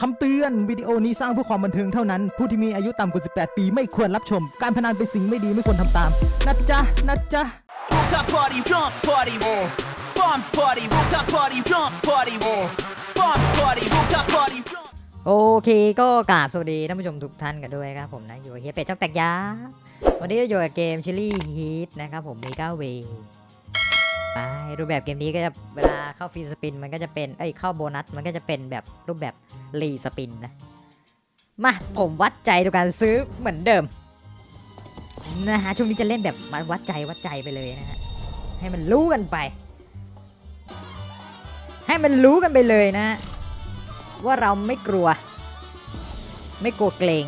คำเตือนวิดีโอนี้สร้างเพื่อความบันเทิงเท่านั้น ผู้ที่มีอายุต่ำกว่า 18 ปีไม่ควรรับชม การพนันเป็นสิ่งไม่ดีไม่ควรทำตาม นะจ๊ะ นะจ๊ะ Rooftop party, jump party, bomb party, rooftop party, jump party, bomb party, rooftop party, jump. โอเคก็กราบสวัสดีท่านผู้ชมทุกท่านกันด้วยครับผมนะอยู่กับเฮียเป็ดจ้องแตกยาวันนี้จะอยู่กับเกมชิลลี่ฮีทนะครับผมมี9เว ไปรูปแบบเกมนี้ก็จะเวลาเข้าฟรีสปินมันก็จะเป็นเอ้ยเข้าโบนัสมันก็จะเป็นแบบรูปแบบรีสปินนะมาผมวัดใจดูการซื้อเหมือนเดิมนะฮะช่วงนี้จะเล่นแบบมาวัดใจวัดใจไปเลยนะฮะให้มันรู้กันไป ให้มันรู้กันไปเลยนะฮะว่าเราไม่กลัว ไม่กลัวเกรง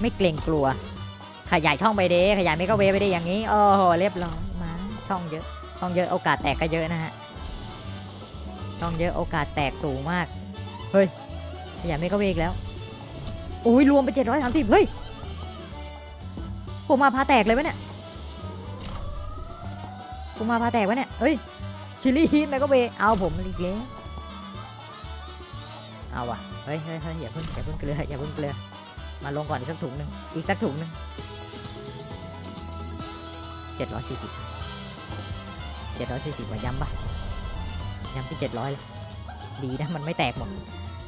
ไม่เกรงกลัว ขยายช่องไปเด้ขยายไม่ก็เวไปได้อย่างนี้โอ้โหเรียบร้อยมาช่องเยอะ ช่องเยอะโอกาสแตกก็เยอะนะฮะช่องเยอะโอกาสแตกสูงมาก เฮ้ยขยายไม่ก็เวกแล้วโอ้ยรวมไปเจ็ดร้อยสามสิบเฮ้ยผมมาพาแตกเลยวะเนี่ยผมมาพาแตกวะเนี่ยเฮ้ยชิลลี่ฮีทไมก็เวเอาผมอีกแล้วเอาว่ะเฮ้ยเฮ้ยเฮ้ยอย่าเพิ่งอย่าเพิ่งเกลืออย่าเพิ่งเกลือมาลงก่อนอีกสักถุงหนึ่งอีกสักถุงหนึ่งเจ็ดร้อยสี่สิบ เจ็ดร้อยสี่สิบว่าย้ำปะย้ำที่เจ็ดร้อยเลยดีนะมันไม่แตกหมด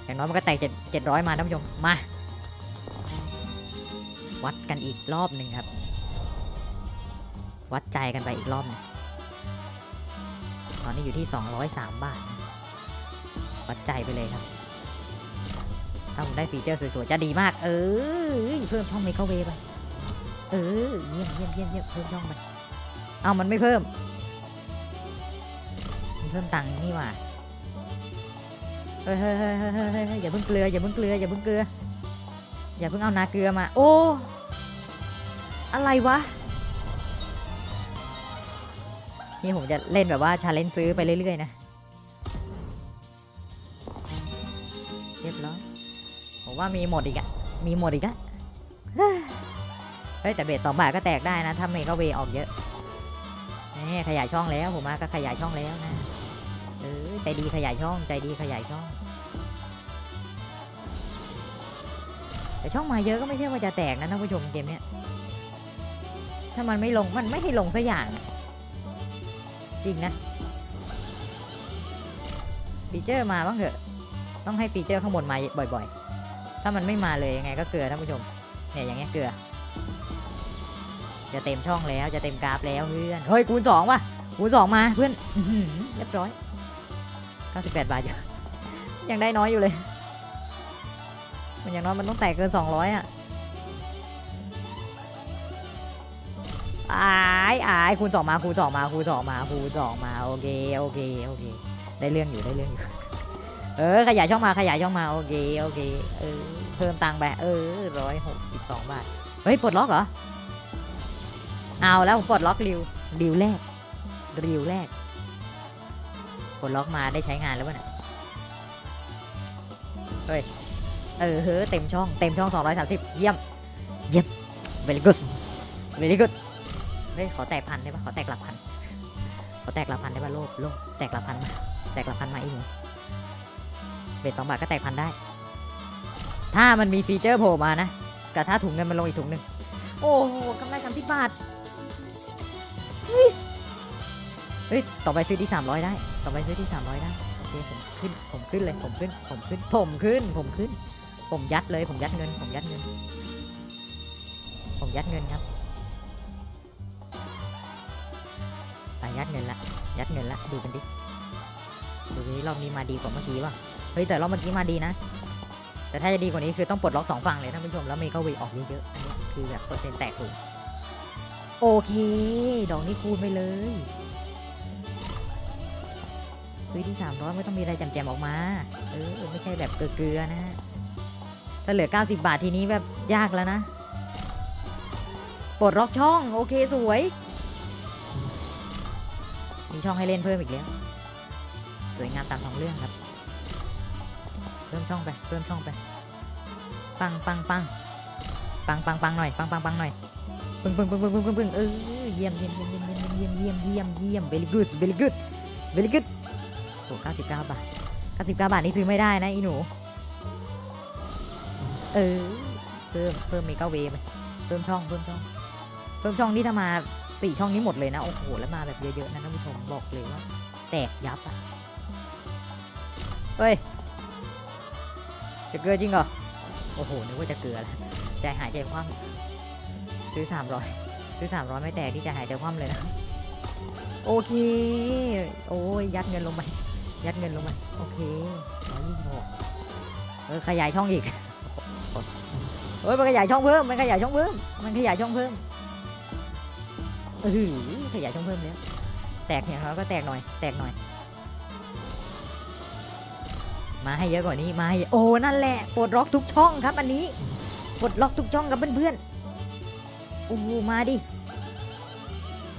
อย่างน้อยมันก็แตกเจ็ดเจ็ดร้อยมาท่านผู้ชมมา วัดกันอีกรอบหนึ่งครับ วัดใจกันไปอีกรอบหนึงตอนนี้อยู่ที่203บาท วัดใจไปเลยครับถ้าผมได้ฟีเจอร์สวยๆ จะดีมาก เออเพิ่มช่องเมกะเวไป เออ เยี่ยมเยี่ยมเยี่ยมเยี่ยมเพิ่มช่องไป เอามันไม่เพิ่ม พิ่มตังค์นี่ว่าเฮ้ยเฮ้ยเฮ้ยเฮ้ยอย่าเพิ่งเกลืออย่าเพิ่งเกลืออย่าเพิ่งเกลือ อย่าเพิ่งเอานาเกลือมา โอ้ อะไรวะ นี่ผมจะเล่นแบบว่าชาเลนจ์ซื้อไปเรื่อยๆนะ เรียบร้อยผมว่ามีหมดอีกอะมีหมดอีกอะเฮ้ยแต่เบสสองบาทก็แตกได้นะ ถ้าเมกะเวออกเยอะนี่ขยายช่องแล้วผมมาก็ขยายช่องแล้วนะ ใจดีขยายช่องใจดีขยายช่อง แต่ช่องมาเยอะก็ไม่ใช่ว่าจะแตกนะท่านผู้ชมเกมเนี้ยถ้ามันไม่ลงมันไม่ให้ลงสักอย่าง จริงนะฟีเจอร์มาบ้างเถอะ ต้องให้ฟีเจอร์ข้างบนมาบ่อย ๆ ถ้ามันไม่มาเลยยังไงก็เกลือท่านผู้ชมเนี่ยอย่างเงี้ยเกลือ จะเต็มช่องแล้วจะเต็มกราฟแล้วเพื่อนเฮ้ยคูณสองว่ะคูณสองมาเพื่อนเรียบร้อย 98 บาทอยู่ ยังได้น้อยอยู่เลย มันอย่างน้อยมันต้องแตกเกิน 200 อะอายอายคูณสองมาคูณสองมาคูณสองมาคูณสองมาโอเคโอเคโอเค ได้เรื่องอยู่ได้เรื่องอยู่ เออขยายช่องมาขยายช่องมาโอเคโอเคเออเพิ่มตังค์ไปเออร้อยหกสิบสองบาทเฮ้ยปลดล็อกเหรอเอาแล้วผมปลดล็อกริวริวแรกริวแรก ดล็อกมาได้ใช้งานแล้ววะเนี่ยเฮ้ย เออเฮ้เต็มช่อง เต็มช่อง 230 เยี่ยม เยี่ยม very good very good เฮ้ย ขอแตกพันได้ปะขอแตกหลักพัน ขอแตกหลักพันได้ปะโลภโลภแตกหลักพันมา แตกหลักพันมาอีกหนูเบ็ดสองบาทก็แตกพันได้ ถ้ามันมีฟีเจอร์โผล่มานะแต่ถ้าถุงเงินมันลงอีกถุงหนึ่ง โอ้โหกำไรสามสิบบาทเฮ้ยเฮ้ย ต่อไปซื้อที่สามร้อยได้ ต่อไปซื้อที่สามร้อยได้ โอเค ผมขึ้น ผมขึ้นเลย ผมขึ้น ผมขึ้น ผมขึ้น ผมขึ้น ผมยัดเลย ผมยัดเงิน ผมยัดเงิน ผมยัดเงินครับไปยัดเงินละ ยัดเงินละ ดูกันดิ ดูดิรอบนี้มาดีกว่าเมื่อกี้ว่ะ เฮ้ย แต่รอบเมื่อกี้มาดีนะ แต่ถ้าจะดีกว่านี้คือต้องปลดล็อกสองฝั่งเลยท่านผู้ชม แล้วเมกาเวออกเยอะๆอันนี้คือแบบเปอร์เซ็นต์แตกสูง โอเค ดอกนี้คูณไปเลย ซื้อที่ 300 ไม่ต้องมีอะไรแจมๆออกมา เออ ไม่ใช่แบบเกลือๆนะฮะ ถ้าเหลือ 90 บาททีนี้แบบยากแล้วนะ ปลดล็อกช่อง โอเคสวย มีช่องให้เล่นเพิ่มอีกแล้ว สวยงามตามท้องเรื่องครับ เพิ่มช่องไป เพิ่มช่องไป ปังปังปังปังปังปังหน่อย ปังปังปังหน่อยปึ้งปึ้งปึ้งปึ้งปึ้งปึ้งปึ้งเออเยี่ยมเยี่ยมเยี่ยมเยี่ยมเยี่ยมเยี่ยมเยี่ยมเยี่ยมเยี่ยม very good very good very good โอ้99 บาท 99 บาทนี่ซื้อไม่ได้นะอีหนู เออ เพิ่มเพิ่มเมกาเวไปเพิ่มช่องเพิ่มช่อง เพิ่มช่องนี่ถ้ามาสี่ช่องนี้หมดเลยนะ โอ้โห แล้วมาแบบเยอะๆนะท่านผู้ชมบอกเลยว่า แตกยับอะ เฮ้ย จะเกลือจริงเหรอ โอ้โห นึกว่าจะเกลือแล้วใจหายใจคว่ำซื้อสามร้อยซื้อสามร้อยไม่แตกที่ใจหายใจคว่ำเลยนะ โอเค โอ้ย ยัดเงินลงไป ยัดเงินลงไปโอเคร้อยยี่สิบหกเออขยายช่องอีกเฮ้ยมันขยายช่องเพิ่มมันขยายช่องเพิ่มมันขยายช่องเพิ่มเออขยายช่องเพิ่มแล้วแตกอย่างน้อยก็แตกหน่อย แตกหน่อย มาให้เยอะกว่านี้มาให้เยอะโอ้นั่นแหละปลดล็อกทุกช่องครับอันนี้ปลดล็อกทุกช่องครับเพื่อนๆโอ้โหมาดิ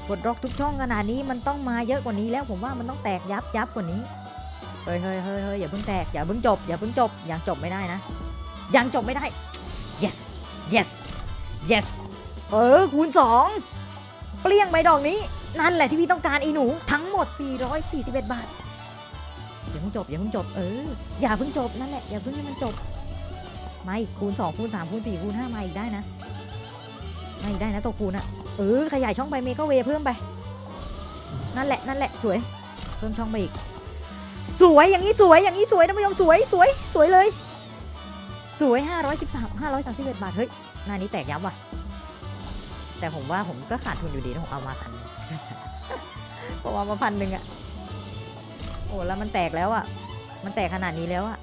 ปลดล็อกทุกช่องขนาดนี้มันต้องมาเยอะกว่านี้แล้วผมว่ามันต้องแตกยับยับกว่านี้ เฮ้ยเฮ้ยเฮ้ยเฮ้ยอย่าเพิ่งแตก อย่าเพิ่งจบ อย่าเพิ่งจบ ยังจบไม่ได้นะ ยังจบไม่ได้ yes yes yes เออ คูณ 2 เปลี่ยงไปดอกนี้ นั่นแหละที่พี่ต้องการอีหนู ทั้งหมด 441 บาท อย่าเพิ่งจบ อย่าเพิ่งจบ เออ อย่าเพิ่งจบ นั่นแหละ อย่าเพิ่งให้มันจบ ไมาอีกคูณ 2 คูณ 3 คูณ 4 คูณ 5 มาอีกได้นะ มาอีกได้นะตัวคูณอะเออ ขยายช่องไปเมกะเวเพิ่มไป นั่นแหละ นั่นแหละ สวย เพิ่มช่องไปอีก สวยอย่างนี้สวยอย่างนี้สวยท่านผู้ชมสวยสวยสวยเลย สวย 513 531 บาท เฮ้ย หน้านี้แตกยับว่ะ แต่ผมว่าผมก็ขาดทุนอยู่ดีนะผมเอามาพันผมเอามาพันหนึ่งอะโอ้แล้วมันแตกแล้วอะมันแตกขนาดนี้แล้วอะ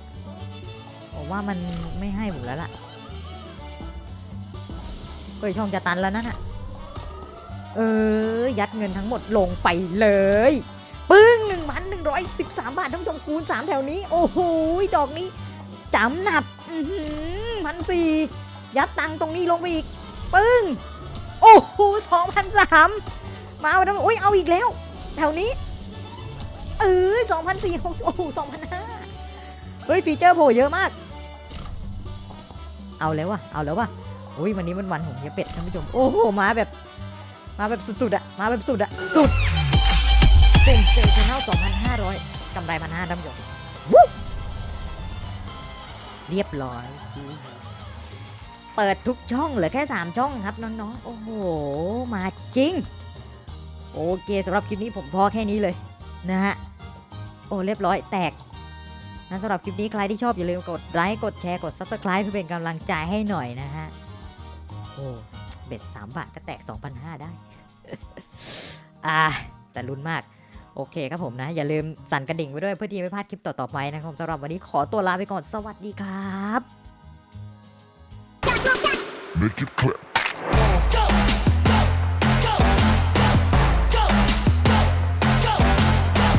ผมว่ามันไม่ให้ผมแล้วล่ะเฮ้ยช่องจะตันแล้วนั่นอะเออยัดเงินทั้งหมดลงไปเลย ปึ้งหนึ่งพันหนึ่งร้อยสิบสามบาทท่านผู้ชมคูณสามแถวนี้ โอ้โหดอกนี้จำหนับพันสี่ยัดตังตรงนี้ลงไปอีก ปึ้ง โอ้โหสองพันสามมาเอาทั้งโอ้ยเอาอีกแล้ว แถวนี้ เออสองพันสี่หกโอ้โหสองพันห้าเฮ้ยฟีเจอร์โผล่เยอะมาก เอาแล้ววะเอาแล้ววะโอ้ยวันนี้มันวันของเฮียเป็ดท่านผู้ชม โอ้โหมาแบบ มาแบบสุดๆอะมาแบบสุดอะสุด เซ็นเซชันแนลสองพันห้าร้อยกำไรพันห้าท่านผู้ชมวู้เรียบร้อย เปิดทุกช่องเหลือแค่ 3 ช่องครับน้องๆ โอ้โห มาจริง โอเคสำหรับคลิปนี้ผมพอแค่นี้เลยนะฮะ โอ้เรียบร้อยแตกนะสำหรับคลิปนี้ใครที่ชอบอย่าลืมกดไลค์กดแชร์กด Subscribe เพื่อเป็นกำลังใจให้หน่อยนะฮะ โอ้เบ็ด3บาทก็แตก 2,500 ได้ อ่าแต่ลุ้นมาก โอเคครับผมนะ อย่าลืมสั่นกระดิ่งไว้ด้วยเพื่อที่ไม่พลาดคลิปต่อๆไปนะครับสำหรับวันนี้ขอตัวลาไปก่อนสวัสดีครับ Make it clap.